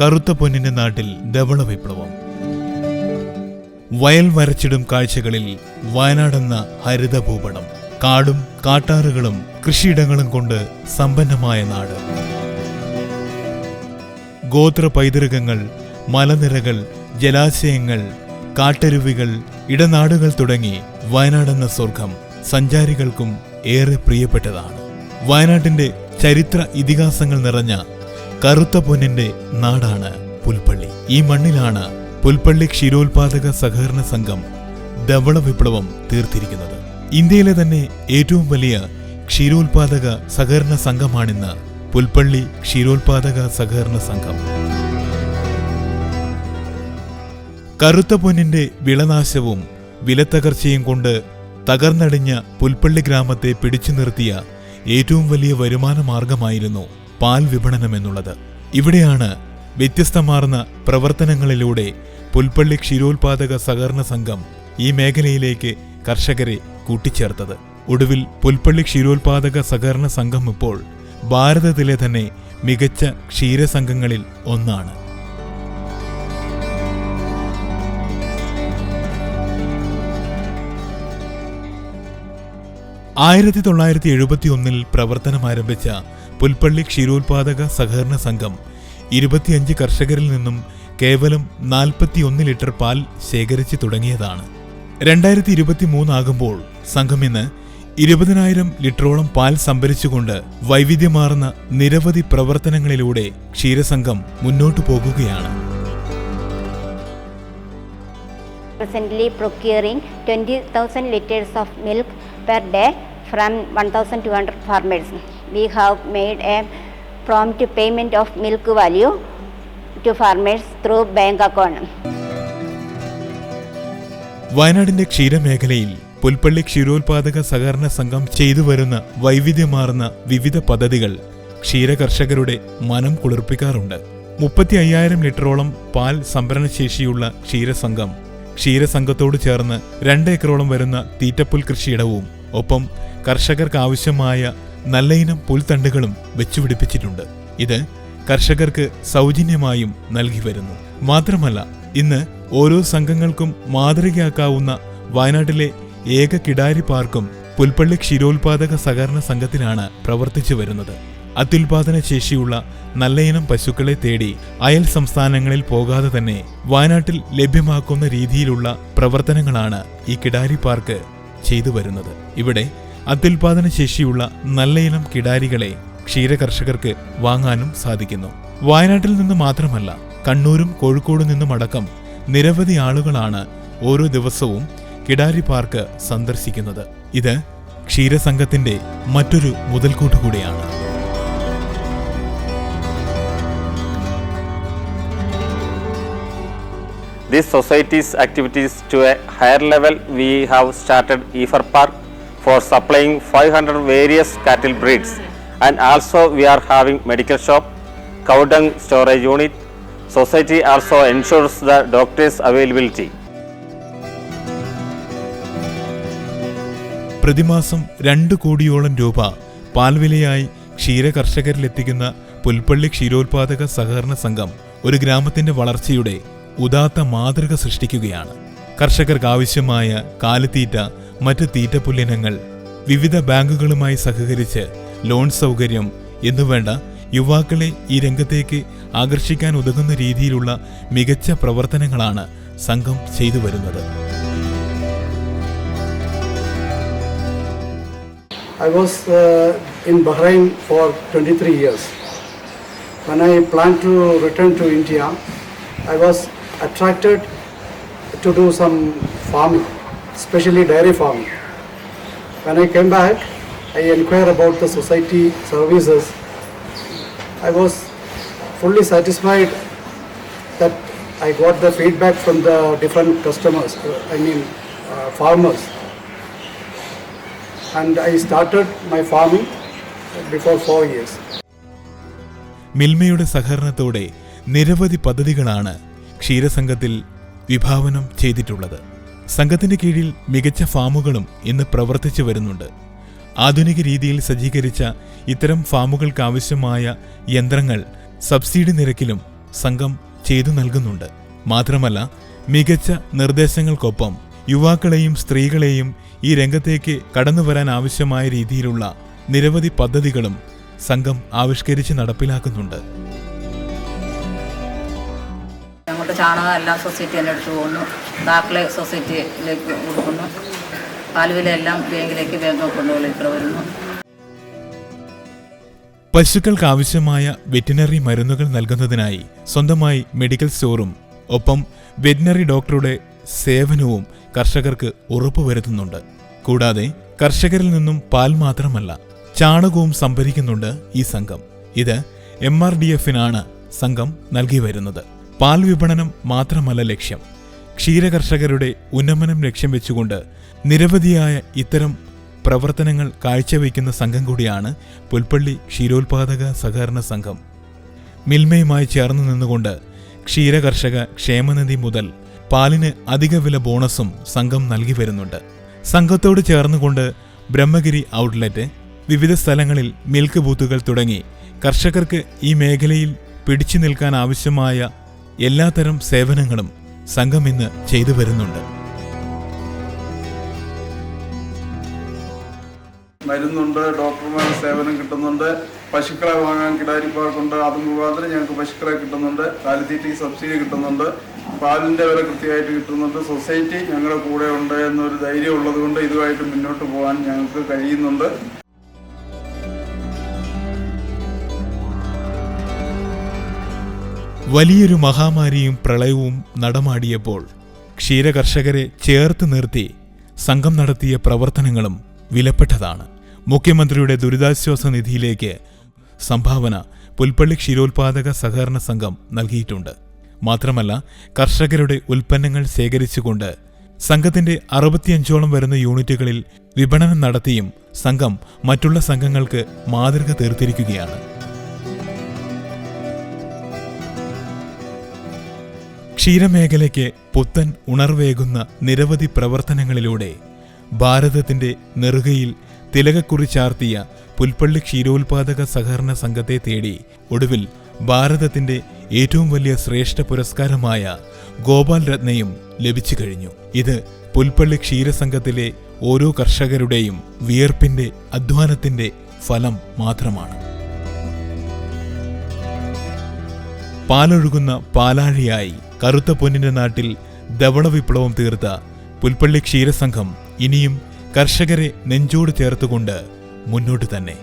കറുത്ത പൊന്നിന്റെ നാട്ടിൽ ധവള വിപ്ലവം. വയൽ വരച്ചിടും കാഴ്ചകളിൽ വയനാടെന്ന ഹരിത ഭൂപടം കാടും കാട്ടാറുകളും കൃഷിയിടങ്ങളും കൊണ്ട് സമ്പന്നമായ നാട്. ഗോത്ര പൈതൃകങ്ങൾ മലനിരകൾ ജലാശയങ്ങൾ കാട്ടരുവികൾ ഇടനാടുകൾ തുടങ്ങി വയനാടെന്ന സ്വർഗം സഞ്ചാരികൾക്കും ഏറെ പ്രിയപ്പെട്ടതാണ്. വയനാട്ടിന്റെ ചരിത്ര ഇതിഹാസങ്ങൾ നിറഞ്ഞ കറുത്ത പൊന്നിന്റെ നാടാണ് പുൽപ്പള്ളി. ഈ മണ്ണിലാണ് പുൽപ്പള്ളി ക്ഷീരോത്പാദക സഹകരണ സംഘം ധവള വിപ്ലവം തീർത്തിരിക്കുന്നത്. ഇന്ത്യയിലെ തന്നെ ഏറ്റവും വലിയ ക്ഷീരോത്പാദക സഹകരണ സംഘമാണിന്ന് പുൽപ്പള്ളി ക്ഷീരോത്പാദക സഹകരണ സംഘം. കറുത്ത പൊന്നിന്റെ വിളനാശവും വിലത്തകർച്ചയും കൊണ്ട് തകർന്നടിഞ്ഞ പുൽപ്പള്ളി ഗ്രാമത്തെ പിടിച്ചു നിർത്തിയ ഏറ്റവും വലിയ വരുമാന മാർഗമായിരുന്നു പാൽ വിപണനം എന്നുള്ളത്. ഇവിടെയാണ് വ്യത്യസ്തമാർന്ന പ്രവർത്തനങ്ങളിലൂടെ പുൽപ്പള്ളി ക്ഷീരോത്പാദക സഹകരണ സംഘം ഈ മേഖലയിലേക്ക് കർഷകരെ കൂട്ടിച്ചേർത്തത്. ഒടുവിൽ പുൽപ്പള്ളി ക്ഷീരോത്പാദക സഹകരണ സംഘം ഇപ്പോൾ ഭാരതത്തിലെ തന്നെ മികച്ച ക്ഷീരസംഘങ്ങളിൽ ഒന്നാണ്. ആയിരത്തി തൊള്ളായിരത്തി എഴുപത്തി ഒന്നിൽ പ്രവർത്തനം ആരംഭിച്ച പുൽപ്പള്ളി ക്ഷീരോത്പാദക സഹകരണ സംഘം ഇരുപത്തിയഞ്ച് കർഷകരിൽ നിന്നും കേവലം നാൽപ്പത്തിയൊന്ന് ലിറ്റർ പാൽ ശേഖരിച്ചു തുടങ്ങിയതാണ് രണ്ടായിരത്തി ഇരുപത്തി മൂന്നാകുമ്പോൾ സംഘം ഇന്ന് ഇരുപതിനായിരം ലിറ്ററോളം പാൽ സംഭരിച്ചുകൊണ്ട് വൈവിധ്യമാർന്ന നിരവധി പ്രവർത്തനങ്ങളിലൂടെ ക്ഷീരസംഘം മുന്നോട്ടു പോകുകയാണ് presently procuring 20,000 liters of milk per day from 1,200 farmers. We have made a prompt payment of milk value to farmers through bank account. വയനാടിന്റെ ക്ഷീരമേഖലയിൽ പുൽപ്പള്ളി ക്ഷീരോത്പാദക സഹകരണ സംഘം ചെയ്തു വരുന്ന വൈവിധ്യമാർന്ന വിവിധ പദ്ധതികൾ ക്ഷീരകർഷകരുടെ മനം കുളിർപ്പിക്കാറുണ്ട് മുപ്പത്തി അയ്യായിരം ലിറ്ററോളം പാൽ സംഭരണശേഷിയുള്ള ക്ഷീരസംഘം ക്ഷീരസംഘത്തോട് ചേർന്ന് രണ്ട് ഏക്കറോളം വരുന്ന തീറ്റപ്പുൽ കൃഷിയിടവും ഒപ്പം കർഷകർക്ക് ആവശ്യമായ നല്ല ഇനം പുൽത്തണ്ടുകളും വെച്ചുപിടിപ്പിച്ചിട്ടുണ്ട്. ഇത് കർഷകർക്ക് സൗജന്യമായും നൽകി വരുന്നു. മാത്രമല്ല ഇന്ന് ഓരോ സംഘങ്ങൾക്കും മാതൃകയാക്കാവുന്ന വയനാട്ടിലെ ഏക കിടാരി പാർക്കും പുൽപ്പള്ളി ക്ഷീരോത്പാദക സഹകരണ സംഘത്തിലാണ് പ്രവർത്തിച്ചു വരുന്നത്. അത്യുൽപാദന ശേഷിയുള്ള നല്ലയിനം പശുക്കളെ തേടി അയൽ സംസ്ഥാനങ്ങളിൽ പോകാതെ തന്നെ വയനാട്ടിൽ ലഭ്യമാക്കുന്ന രീതിയിലുള്ള പ്രവർത്തനങ്ങളാണ് ഈ കിടാരി പാർക്ക് ചെയ്തു വരുന്നത്. ഇവിടെ അത്യുൽപാദന ശേഷിയുള്ള നല്ലയിനം കിടാരികളെ ക്ഷീരകർഷകർക്ക് വാങ്ങാനും സാധിക്കുന്നു. വയനാട്ടിൽ നിന്ന് മാത്രമല്ല കണ്ണൂരും കോഴിക്കോടും നിന്നും അടക്കം നിരവധി ആളുകളാണ് ഓരോ ദിവസവും കിടാരി പാർക്ക് സന്ദർശിക്കുന്നത്. ഇത് ക്ഷീരസംഘത്തിന്റെ മറ്റൊരു മുതൽക്കൂട്ട് കൂടിയാണ്. This society's activities to a higher level, we have started EFR Park. For supplying 500 various cattle breeds and also we are having medical shop, cow dung storage unit. Society also ensures the doctor's availability. പ്രതിമാസം രണ്ട് കോടിയോളം രൂപ പാൽവിലയായി ക്ഷീരകർഷകരിലെത്തിക്കുന്ന പുൽപ്പള്ളി ക്ഷീരോത്പാദക സഹകരണ സംഘം ഒരു ഗ്രാമത്തിന്റെ വളർച്ചയുടെ ഉദാത്ത മാതൃക സൃഷ്ടിക്കുകയാണ് കർഷകർക്ക് ആവശ്യമായ കാലിത്തീറ്റ മറ്റ് തീറ്റപ്പുല്ലിനങ്ങൾ വിവിധ ബാങ്കുകളുമായി സഹകരിച്ച് ലോൺ സൗകര്യം എന്നുവേണ്ട യുവാക്കളെ ഈ രംഗത്തേക്ക് ആകർഷിക്കാൻ ഉതകുന്ന രീതിയിലുള്ള മികച്ച പ്രവർത്തനങ്ങളാണ് സംഘം ചെയ്തു വരുന്നത് I was uh, in Bahrain for 23 years. When I planned to return to India, I was attracted to do some farming, especially dairy farming. When I came back, I inquired about the society services. I was fully satisfied that I got the feedback from the different customers, uh, I mean uh, farmers. And I started my farming before four years. മിൽമയുടെ സഹകരണത്തോടെ നിരവധി പദ്ധതികളാണ് ക്ഷീരസംഘത്തിൽ വിഭാവനം ചെയ്തിട്ടുള്ളത്. സംഘത്തിന്റെ കീഴിൽ മികച്ച ഫാമുകളും ഇന്ന് പ്രവർത്തിച്ചു വരുന്നുണ്ട്. ആധുനിക രീതിയിൽ സജ്ജീകരിച്ച ഇത്തരം ഫാമുകൾക്കാവശ്യമായ യന്ത്രങ്ങൾ സബ്സിഡി നിരക്കിലും സംഘം ചെയ്തു നൽകുന്നുണ്ട്. മാത്രമല്ല മികച്ച നിർദ്ദേശങ്ങൾക്കൊപ്പം യുവാക്കളെയും സ്ത്രീകളെയും ഈ രംഗത്തേക്ക് കടന്നു വരാൻ ആവശ്യമായ രീതിയിലുള്ള നിരവധി പദ്ധതികളും സംഘം ആവിഷ്കരിച്ച് നടപ്പിലാക്കുന്നുണ്ട്. ചാണകം എല്ലാം സൊസൈറ്റി തന്നെ എടുത്തു പോകുന്നു. താക്കളെ സൊസൈറ്റിയിലേക്ക് കൊടുക്കുന്നു. പാലുവിലെല്ലാം ബാങ്കിലേക്ക് ബാങ്ക് കൊണ്ടുപോയി ഇത്ര വരുന്നു. പശുക്കൾക്ക് ആവശ്യമായ വെറ്റിനറി മരുന്നുകൾ നൽകുന്നതിനായി സ്വന്തമായി മെഡിക്കൽ സ്റ്റോറും ഒപ്പം വെറ്റിനറി ഡോക്ടറുടെ സേവനവും കർഷകർക്ക് ഉറപ്പുവരുത്തുന്നുണ്ട് കൂടാതെ കർഷകരിൽ നിന്നും പാൽ മാത്രമല്ല ചാണകവും സംഭരിക്കുന്നുണ്ട് ഈ സംഘം. ഇത് എം ആർ ഡി എഫിനാണ് സംഘം നൽകി വരുന്നത്. പാൽ വിപണനം മാത്രമല്ല ലക്ഷ്യം. ക്ഷീരകർഷകരുടെ ഉന്നമനം ലക്ഷ്യം വെച്ചുകൊണ്ട് നിരവധിയായ ഇത്തരം പ്രവർത്തനങ്ങൾ കാഴ്ചവെക്കുന്ന സംഘം കൂടിയാണ് പുൽപ്പള്ളി ക്ഷീരോത്പാദക സഹകരണ സംഘം. മിൽമയുമായി ചേർന്ന് നിന്നുകൊണ്ട് ക്ഷീരകർഷക ക്ഷേമനിധി മുതൽ പാലിന് അധിക വില ബോണസും സംഘം നൽകി വരുന്നുണ്ട്. സംഘത്തോട് ചേർന്നുകൊണ്ട് ബ്രഹ്മഗിരി ഔട്ട്ലെറ്റ് വിവിധ സ്ഥലങ്ങളിൽ മിൽക്ക് ബൂത്തുകൾ തുടങ്ങി കർഷകർക്ക് ഈ മേഖലയിൽ പിടിച്ചു നിൽക്കാൻ ആവശ്യമായ എല്ലാത്തരം സേവനങ്ങളും സംഘം ഇന്ന് ചെയ്തു വരുന്നുണ്ട്. മരുന്നുണ്ട് ഡോക്ടർമാരുടെ സേവനം കിട്ടുന്നുണ്ട് പശുക്കളെ വാങ്ങാൻ കിടാരി പാർക്കുണ്ട് അത് മുഖാന്തരം ഞങ്ങൾക്ക് പശുക്കളെ കിട്ടുന്നുണ്ട് കാലിത്തീറ്റയ്ക്ക് സബ്സിഡി കിട്ടുന്നുണ്ട് പാലിന്റെ വില കൃത്യമായിട്ട് കിട്ടുന്നുണ്ട് സൊസൈറ്റി ഞങ്ങളുടെ കൂടെ ഉണ്ട് എന്നൊരു ധൈര്യം ഉള്ളതുകൊണ്ട് ഇതുമായിട്ട് മുന്നോട്ട് പോകാൻ ഞങ്ങൾക്ക് കഴിയുന്നുണ്ട്. വലിയൊരു മഹാമാരിയും പ്രളയവും നടമാടിയപ്പോൾ ക്ഷീരകർഷകരെ ചേർത്ത് നിർത്തി സംഘം നടത്തിയ പ്രവർത്തനങ്ങളും വിലപ്പെട്ടതാണ്. മുഖ്യമന്ത്രിയുടെ ദുരിതാശ്വാസ നിധിയിലേക്ക് സംഭാവന പുൽപ്പള്ളി ക്ഷീരോത്പാദക സഹകരണ സംഘം നൽകിയിട്ടുണ്ട്. മാത്രമല്ല കർഷകരുടെ ഉൽപ്പന്നങ്ങൾ ശേഖരിച്ചുകൊണ്ട് സംഘത്തിന്റെ അറുപത്തിയഞ്ചോളം വരുന്ന യൂണിറ്റുകളിൽ വിപണനം നടത്തിയും സംഘം മറ്റുള്ള സംഘങ്ങൾക്ക് മാതൃക തീർത്തിരിക്കുകയാണ്. ക്ഷീരമേഖലയ്ക്ക് പുത്തൻ ഉണർവേകുന്ന നിരവധി പ്രവർത്തനങ്ങളിലൂടെ ഭാരതത്തിന്റെ നെറുകയിൽ തിലകക്കുറി ചാർത്തിയ പുൽപ്പള്ളി ക്ഷീരോത്പാദക സഹകരണ സംഘത്തെ തേടി ഒടുവിൽ ഭാരതത്തിന്റെ ഏറ്റവും വലിയ ശ്രേഷ്ഠ പുരസ്കാരമായ ഗോപാൽ രത്നയും ലഭിച്ചു കഴിഞ്ഞു. ഇത് പുൽപ്പള്ളി ക്ഷീരസംഘത്തിലെ ഓരോ കർഷകരുടെയും വിയർപ്പിന്റെ അധ്വാനത്തിന്റെ ഫലം മാത്രമാണ്. പാലൊഴുകുന്ന പാലാഴിയായി കറുത്ത പൊന്നിന്റെ നാട്ടിൽ ധവള വിപ്ലവം തീർത്ത പുൽപ്പള്ളി ക്ഷീരസംഘം ഇനിയും കർഷകരെ നെഞ്ചോട് ചേർത്തുകൊണ്ട് മുന്നോട്ട് തന്നെ.